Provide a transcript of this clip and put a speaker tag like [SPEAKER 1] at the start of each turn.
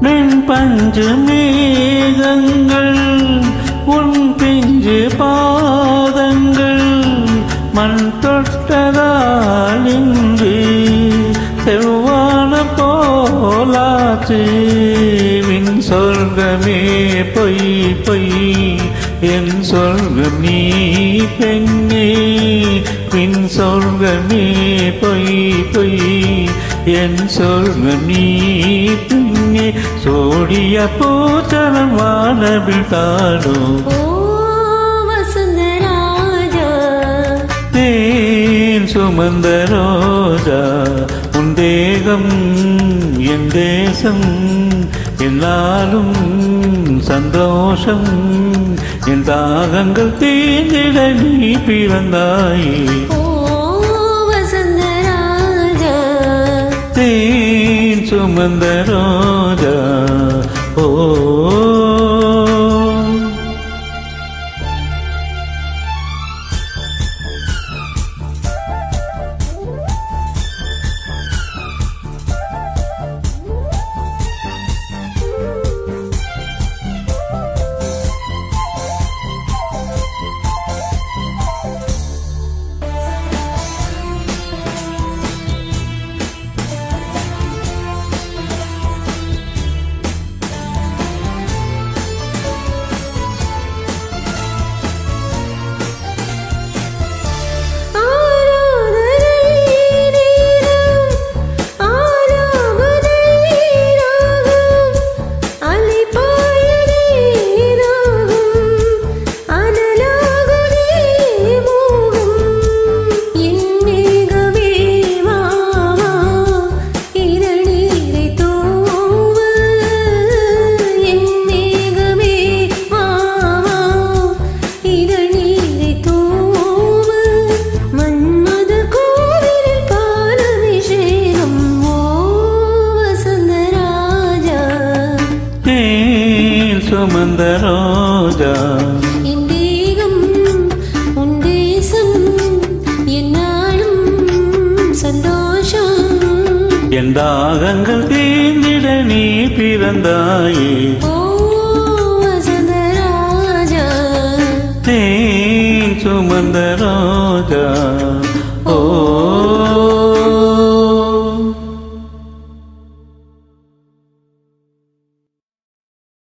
[SPEAKER 1] மென் பஞ்சு மேகங்கள் உன் பிஞ்சு பாதங்கள் மண் தொட்டதால் இன்று செவ்வான போலாச்சு மின் சொர்க்கமே பொய் பொய் என் சொர்க்கம் நீ பெண்ணே. மின் சொர்க்கமே பொய் பொய் என் சொர்க்கம் நீ பெண்ணே சோடிய பூச்சரம் வானவில் தாடும் சுமந்த ரோஜா உன் தேகம் என் தேசம் எல்லாரும் சந்தோஷம் என் தாகங்கள் தீர்ந்திட நீ பிறந்தாயே. தேன் சுமந்த ரோஜா சுமந்த ரோஜா
[SPEAKER 2] என்
[SPEAKER 1] தாகங்கள் தீர்ந்திட நீ பிறந்தாயே.
[SPEAKER 2] ஓ
[SPEAKER 1] சுமந்த ரோஜா.